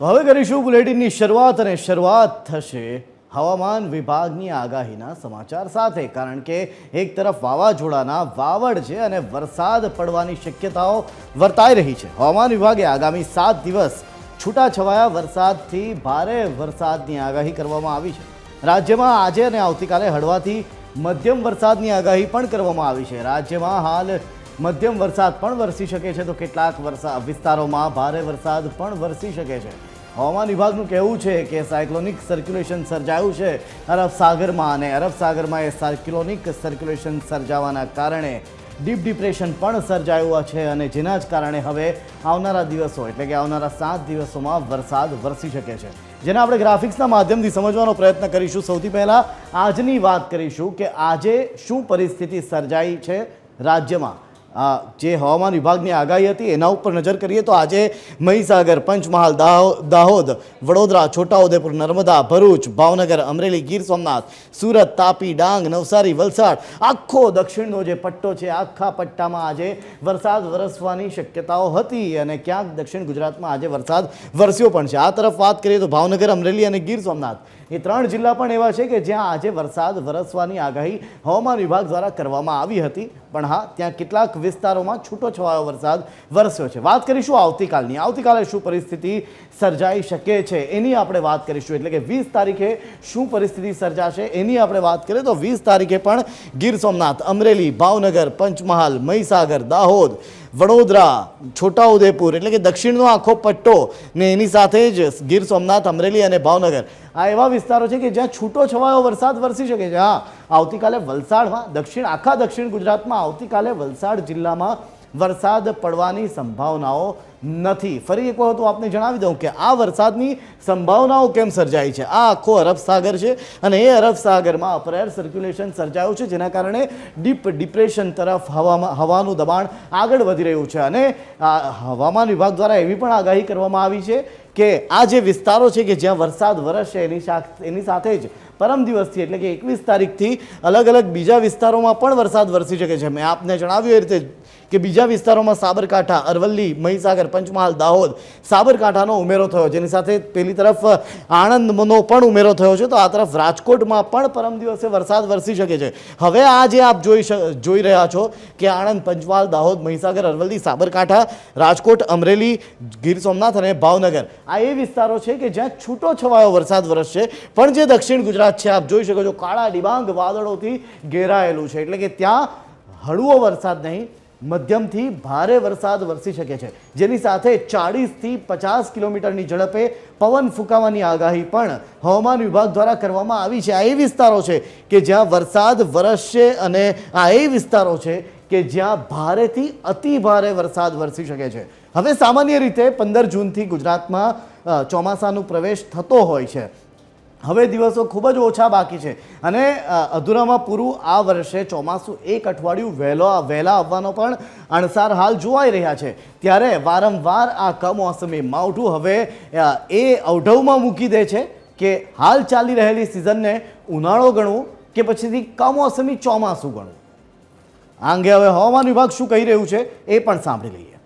તો હવે કરીશું બુલેટિનની શરૂઆત અને શરૂઆત થશે હવામાન વિભાગની આગાહીના સમાચાર સાથે, કારણ કે એક તરફ વાવાઝોડાના વાવડ છે અને વરસાદ પડવાની શક્યતાઓ વર્તાઈ રહી છે. હવામાન વિભાગે આગામી સાત દિવસ છૂટાછવાયા વરસાદથી ભારે વરસાદની આગાહી કરવામાં આવી છે. રાજ્યમાં આજે અને આવતીકાલે હળવાથી મધ્યમ વરસાદની આગાહી પણ કરવામાં આવી છે. રાજ્યમાં હાલ મધ્યમ વરસાદ પણ વરસી શકે છે તો કેટલાક વરસા વિસ્તારોમાં ભારે વરસાદ પણ વરસી શકે છે. હવામાન વિભાગનું કહેવું છે કે સાયક્લોનિક સર્ક્યુલેશન સર્જાયું છે. અરબ સાગરમાં અને અરબ સાગરમાં એ સાયક્લોનિક સર્ક્યુલેશન સર્જાવાના કારણે ડીપ ડિપ્રેશન પણ સર્જાયું છે અને જેના જ કારણે હવે આવનારા દિવસો એટલે કે આવનારા સાત દિવસોમાં વરસાદ વરસી શકે છે. જેને આપણે ગ્રાફિક્સના માધ્યમથી સમજવાનો પ્રયત્ન કરીશું. સૌથી પહેલાં આજની વાત કરીશું કે આજે શું પરિસ્થિતિ સર્જાઈ છે રાજ્યમાં. જે હવામાન વિભાગની આગાહી હતી, એના ઉપર નજર કરીએ તો આજે મહીસાગર, પંચમહાલ, દાહો- દાહોદ, વડોદરા, છોટાઉદેપુર, નર્મદા, ભરૂચ, ભાવનગર, અમરેલી, ગીર સોમનાથ, સુરત, તાપી, ડાંગ, નવસારી, વલસાડ, આખો દક્ષિણનો જે પટ્ટો છે, આખા પટ્ટામાં આજે વરસાદ વરસવાની શક્યતાઓ હતી અને ક્યાંક દક્ષિણ ગુજરાતમાં આજે વરસાદ વરસ્યો પણ છે. આ તરફ વાત કરીએ તો ભાવનગર, અમરેલી અને ગીર સોમનાથ. એ ત્રણ જિલ્લા પણ એવા છે કે જ્યાં આજે વરસાદ વરસવાની આગાહી હવામાન વિભાગ દ્વારા કરવામાં આવી હતી. પણ હા, ત્યાં કેટલાક વિસ્તારોમાં છૂટો છવાયો વરસાદ વરસ્યો છે. વાત કરીશું આવતીકાલની. આવતીકાલે શું પરિસ્થિતિ સર્જાઈ શકે છે એની આપણે વાત કરીશું. એટલે કે વીસ તારીખે શું પરિસ્થિતિ સર્જાશે એની આપણે વાત કરીએ તો વીસ તારીખે પણ ગીર સોમનાથ, અમરેલી, ભાવનગર, પંચમહાલ, મહીસાગર, દાહોદ વડોદરા, છોટાઉદેપુર, એટલે કે દક્ષિણનો આખો પટ્ટો ને એની સાથે જ ગીર સોમનાથ, અમરેલી અને ભાવનગર. આ એવા વિસ્તારો છે કે જ્યાં છૂટો છવાયો વરસાદ વરસી શકે છે. હા, આવતીકાલે વલસાડમાં દક્ષિણ, આખા દક્ષિણ ગુજરાતમાં આવતીકાલે વલસાડ જિલ્લામાં વરસાદ પડવાની સંભાવનાઓ નથી. ફરી એક વખત હું આપને જણાવી દઉં કે આ વરસાદની સંભાવનાઓ કેમ સર્જાઈ છે? આ આખો અરબ સાગર છે અને એ અરબ સાગરમાં અપરેર સર્ક્યુલેશન સર્જાયું છે, જેના કારણે ડીપ ડિપ્રેશન તરફ હવામાં, હવાનું દબાણ આગળ વધી રહ્યું છે. અને હવામાન વિભાગ દ્વારા એવી પણ આગાહી કરવામાં આવી છે કે આ જે વિસ્તારો છે કે જ્યાં વરસાદ વરસશે એની એની સાથે જ પરમ દિવસથી એટલે કે એકવીસ તારીખથી અલગ અલગ બીજા વિસ્તારોમાં પણ વરસાદ વરસી શકે છે. મેં આપને જણાવ્યું એ રીતે કે બીજા વિસ્તારોમાં સાબરકાંઠા, અરવલ્લી, મહીસાગર, પંચમહાલ, દાહોદ સાબરકાંઠાનો ઉમેરો થયો. જેની સાથે પેલી તરફ આણંદનો પણ ઉમેરો થયો છે. તો આ તરફ રાજકોટમાં પણ પરમ દિવસે વરસાદ વરસી શકે છે. હવે આ જે આપ જોઈ જોઈ રહ્યા છો કે આણંદ, પંચમહાલ, દાહોદ, મહીસાગર, અરવલ્લી, સાબરકાંઠા, રાજકોટ, અમરેલી, ગીર સોમનાથ અને ભાવનગર આ એ વિસ્તારો છે કે જ્યાં છૂટો છવાયો વરસાદ વરસશે. પણ જે દક્ષિણ ગુજરાત છે, આપ જોઈ શકો છો, કાળા ડિબાંગ વાદળોથી ઘેરાયેલું છે. એટલે કે ત્યાં હળવો વરસાદ નહીં મધ્યમથી ભારે વરસાદ વરસી શકે છે. જેની સાથે ચાળીસથી પચાસ કિલોમીટરની ઝડપે પવન ફૂંકાવાની આગાહી પણ હવામાન વિભાગ દ્વારા કરવામાં આવી છે. આ એ વિસ્તારો છે કે જ્યાં વરસાદ વરસશે અને આ એ વિસ્તારો છે કે જ્યાં ભારેથી અતિ ભારે વરસાદ વરસી શકે છે. હવે સામાન્ય રીતે પંદર જૂનથી ગુજરાતમાં ચોમાસાનો પ્રવેશ થતો હોય છે. હવે દિવસો ખૂબ જ ઓછા બાકી છે. અને અધૂરામાં પૂરું આ વર્ષે ચોમાસું એક અઠવાડિયું વહેલો વહેલા આવવાનો પણ અણસાર હાલ જોવાઈ રહ્યા છે. ત્યારે વારંવાર આ કમોસમી માવઠું હવે એ અવઢવમાં મૂકી દે છે કે હાલ ચાલી રહેલી સિઝનને ઉનાળો ગણવું કે પછીથી કમોસમી ચોમાસું ગણવું. આ અંગે હવે હવામાન વિભાગ શું કહી રહ્યું છે એ પણ સાંભળી લઈએ.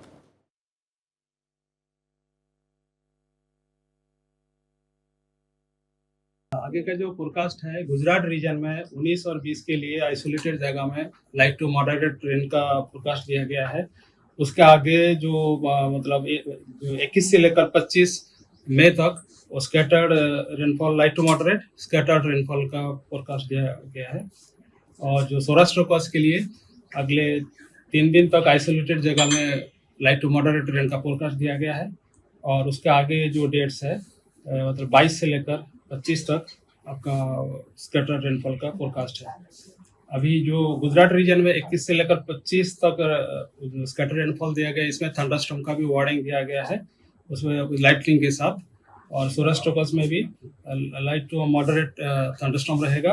आगे का जो फोरकास्ट है, गुजरात रीजन में 19 और 20 के लिए आइसोलेटेड जगह में लाइट टू मॉडरेट ट्रेन का फोरकास्ट दिया गया है। उसके आगे जो मतलब इक्कीस से लेकर 25 मई तक scattered rainfall light to moderate scattered rainfall का फोरकास्ट दिया गया है। और जो सौराष्ट्र कोस्ट के लिए, अगले तीन दिन तक आइसोलेटेड जगह में लाइट टू मॉडरेट रेन का फोरकास्ट दिया गया है। और उसके आगे जो डेट्स है मतलब 22 से लेकर 25 तक आपका स्कैटर रेनफॉल का फोरकास्ट है। अभी जो गुजरात रीजन में 21 से लेकर 25 तक स्कैटर रेनफॉल दिया गया इसमें थंडरस्टॉर्म का भी वार्निंग दिया गया है, उसमें लाइटनिंग के साथ। और सूरज टोकस में भी लाइट टू मॉडरेट थंडरस्टॉर्म रहेगा।